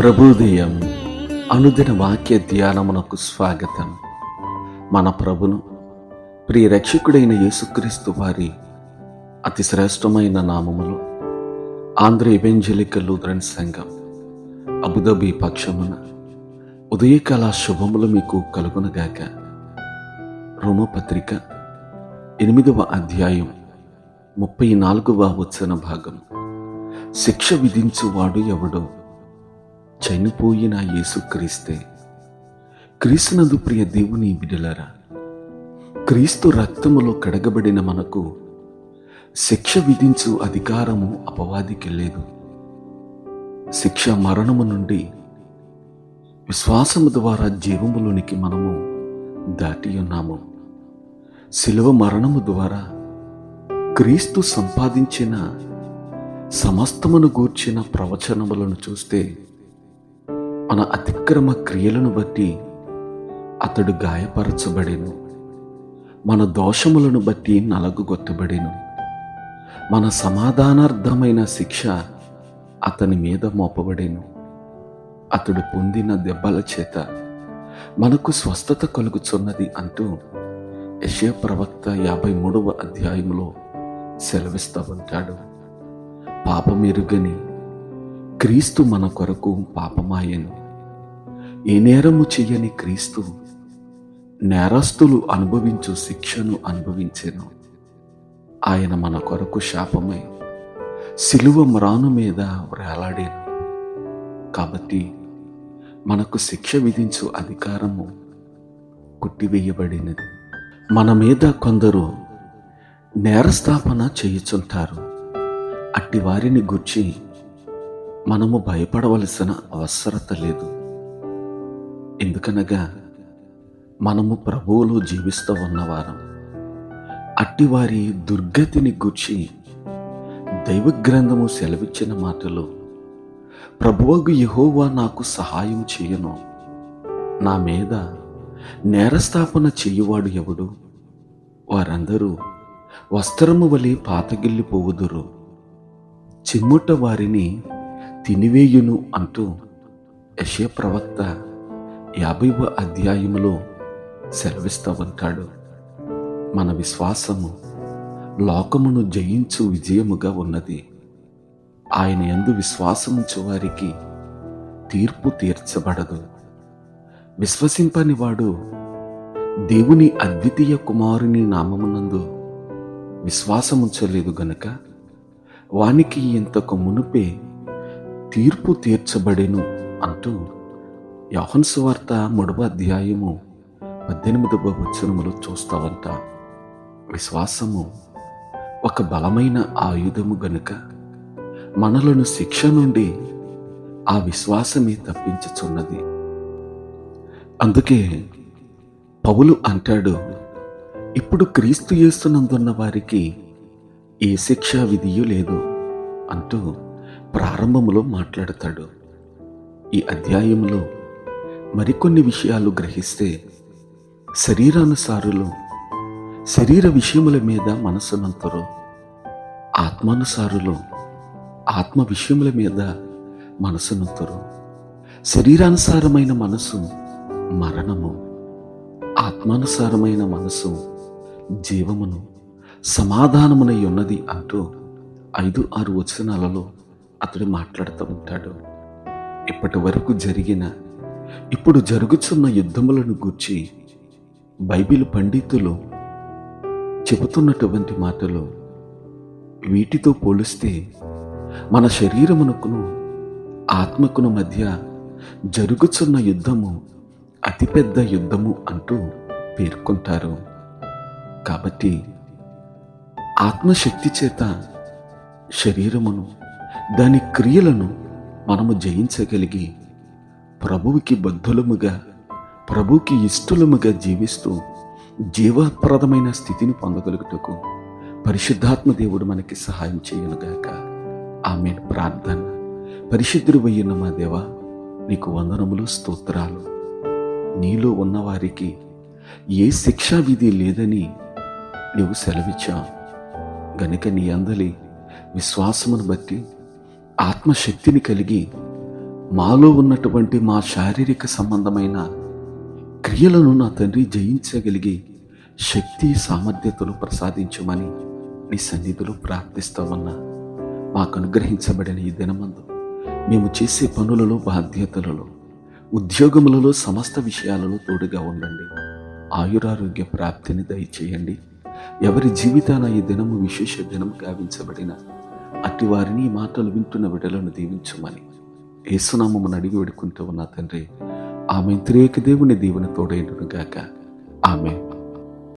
ప్రభుదయం అనుదిన వాక్య ధ్యానమునకు స్వాగతం. మన ప్రభును ప్రియ రక్షకుడైన యేసుక్రీస్తు వారి అతి శ్రేష్టమైన నామములు ఆంధ్ర ఎవెంజలికల్ లూథరన్ సంఘం అబుదాబి పక్షమున ఉదయకాల శుభములు మీకు కలుగునగాక. రోమపత్రిక ఎనిమిదవ అధ్యాయం ముప్పై నాలుగవ వచన భాగం. శిక్ష విధించువాడు ఎవడో? చనిపోయిన యేసుక్రీస్తే. క్రీస్తునందు ప్రియ దేవుని బిడలరా క్రీస్తు రక్తములో కడగబడిన మనకు శిక్ష విధించు అధికారము అపవాదికి లేదు. శిక్ష మరణము నుండి విశ్వాసము ద్వారా జీవములోనికి మనము దాటి ఉన్నాము. శిలువ మరణము ద్వారా క్రీస్తు సంపాదించిన సమస్తమును గూర్చిన ప్రవచనములను చూస్తే మన అతిక్రమ క్రియలను బట్టి అతడు గాయపరచబడెను. మన దోషములను బట్టి నలగుగొట్టబడెను మన సమాధానార్థమైన శిక్ష అతని మీద మోపబడెను. అతడు పొందిన దెబ్బల చేత మనకు స్వస్థత కలుగుచున్నది అంటూ యశయ ప్రవక్త యాభై మూడవ అధ్యాయంలో సెలవిస్తూ ఉంటాడు పాపమెరుగని క్రీస్తు మన కొరకు పాపమాయను. ఏ నేరము చెయ్యని క్రీస్తు నేరస్తులు అనుభవించు శిక్షను అనుభవించెను. ఆయన మన కొరకు శాపమై సిలువ మ్రాను మీద వ్రేలాడాను. కాబట్టి మనకు శిక్ష విధించు అధికారము కొట్టివేయబడినది. మన మీద కొందరు నేరస్థాపన చేయుచుంటారు. అట్టి వారిని గుర్చి మనము భయపడవలసిన అవసరత లేదు. ఎందుకనగా మనము ప్రభువులో జీవిస్తూ ఉన్నవారం అట్టి వారి దుర్గతిని గుర్చి దైవ గ్రంథము సెలవిచ్చిన మాటలు ప్రభువగు యహోవా నాకు సహాయం చేయను. నా మీద నేరస్థాపన చేయువాడు ఎవడు? వారందరూ వస్త్రము వలి పాతగిల్లిపోవుదురు చిమ్ముట వారిని తినివేయును అంటూ యశే ప్రవక్త యాభైవ అధ్యాయములో సెలవిస్తూ ఉంటాడు మన విశ్వాసము లోకమును జయించు విజయముగా ఉన్నది. ఆయన ఎందు విశ్వాసముంచు వారికి తీర్పు తీర్చబడదు. విశ్వసింపని వాడు దేవుని అద్వితీయ కుమారుని నామమునందు విశ్వాసముంచలేదు గనుక వానికి ఇంతకు మునుపే తీర్పు తీర్చబడెను అంటూ యహన్సు వార్త మూడవ అధ్యాయము పద్దెనిమిదవ వచనములు చూస్తావంట. విశ్వాసము ఒక బలమైన ఆయుధము గనుక మనలను శిక్ష నుండి ఆ విశ్వాసమే తప్పించుచున్నది. అందుకే పౌలు అంటాడు ఇప్పుడు క్రీస్తు చేస్తున్నందున్న వారికి ఏ శిక్షా విధియు లేదు అంటూ ప్రారంభములో మాట్లాడతాడు. ఈ అధ్యాయంలో మరికొన్ని విషయాలు గ్రహిస్తే శరీరానుసారులు శరీర విషయముల మీద మనసునంతరు ఆత్మానుసారులు ఆత్మ విషయముల మీద మనసునంతరు శరీరానుసారమైన మనసు మరణము ఆత్మానుసారమైన మనసు జీవమును సమాధానమునై ఉన్నది అంటూ ఐదు ఆరు వచనాలలో అతడు మాట్లాడుతూ ఉంటాడు. ఇప్పటి వరకు జరిగిన ఇప్పుడు జరుగుతున్న యుద్ధములను గూర్చి బైబిల్ పండితులు చెబుతున్నటువంటి మాటలు వీటితో పోలిస్తే మన శరీరమునకును ఆత్మకును మధ్య జరుగుతున్న యుద్ధము అతిపెద్ద యుద్ధము అంటూ పేర్కొంటారు. కాబట్టి ఆత్మశక్తి చేత శరీరమును దాని క్రియలను మనము జయించగలిగి ప్రభువుకి బద్ధులముగా ప్రభువుకి ఇష్టలముగా జీవిస్తూ జీవప్రదమైన స్థితిని పొందగలుగుటకు పరిశుద్ధాత్మ దేవుడు మనకి సహాయం చేయనుగాక ఆమె ప్రార్థన. పరిశుద్ధుడు వయ్యున్న మా దేవా నీకు వందనములు స్తోత్రాలు. నీలో ఉన్నవారికి ఏ శిక్షావిధి లేదని నువ్వు సెలవిచ్చావు. గనుక నీ అందలి విశ్వాసమును బట్టి ఆత్మశక్తిని కలిగి మాలో ఉన్నటువంటి మా శారీరక సంబంధమైన క్రియలను నా తండ్రి జయించగలిగి శక్తి సామర్థ్యతలు ప్రసాదించమని నీ సన్నిధిలో ప్రార్థిస్తా ఉన్నా మాకు అనుగ్రహించబడిన ఈ దినమందు మేము చేసే పనులలో బాధ్యతలలో ఉద్యోగములలో సమస్త విషయాలలో తోడుగా ఉండండి. ఆయురారోగ్య ప్రాప్తిని దయచేయండి. ఎవరి జీవితాన ఈ దినము విశేష దినం గావించబడిన అట్టి వారిని ఈ మాటలు వింటున్న విడలను దీవించమని యేసునామమును అడిగి వేడుకుంటూ ఉన్న తండ్రి ఆమె త్రేక దేవుని దీవెన తోడైండును గాక. ఆమె